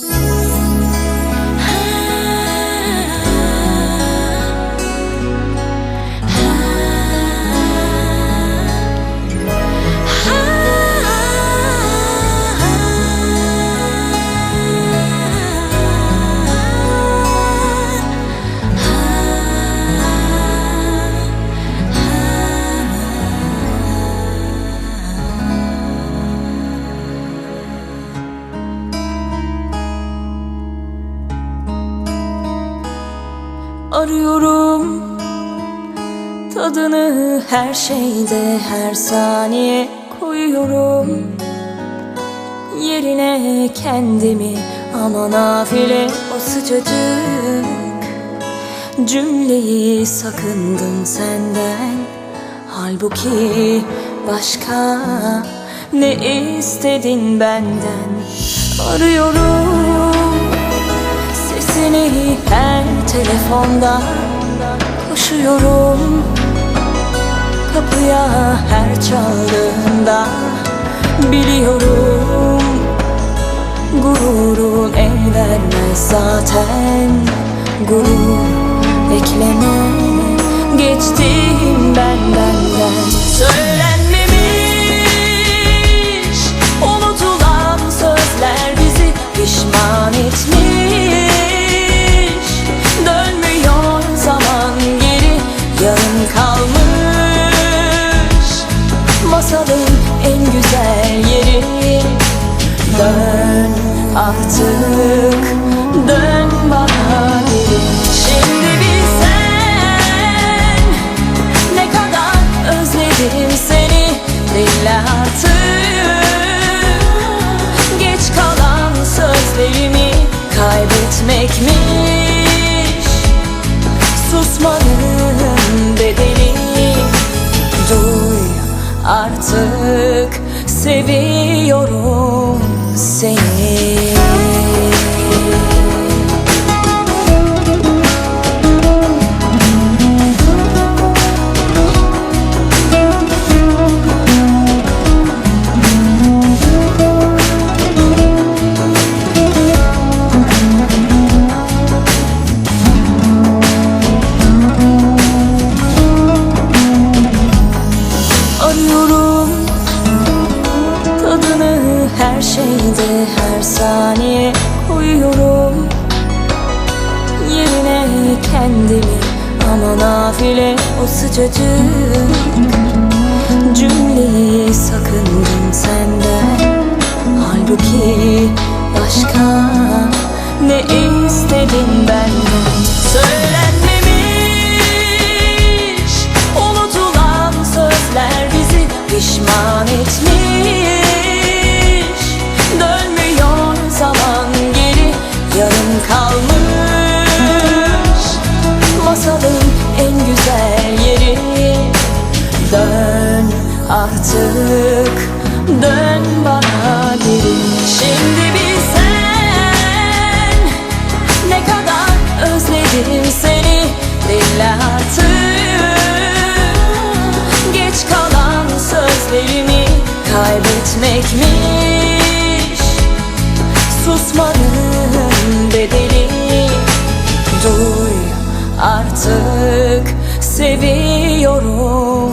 Música Arıyorum. Tadını her şeyde her saniye koyuyorum. Yerine kendimi ama nafile o sıcacık. Cümleyi sakındım senden. Halbuki başka ne istedin benden? Arıyorum Sesini her telefonda koşuyorum. Kapıya her çaldığında biliyorum. Gururun el vermez zaten. Gurur bekleme güzel yeri Dön artık dön bana. Geri Şimdi bilsen ne kadar özledim seni. Dinle artık Geç kalan sözlerimi kaybetmekmiş. Susmanın bedeli Duy artık seviyorum seni koyuyorum Yerine kendimi. Ama nafile o sıcacık Cümleyi sakındım senden Halbuki başka Dön artık dön bana geri Şimdi bilsen ne kadar özledim seni. Dinle artık Geç kalan sözlerimi kaybetmekmiş. Susmanın bedeli Duy artık seviyorum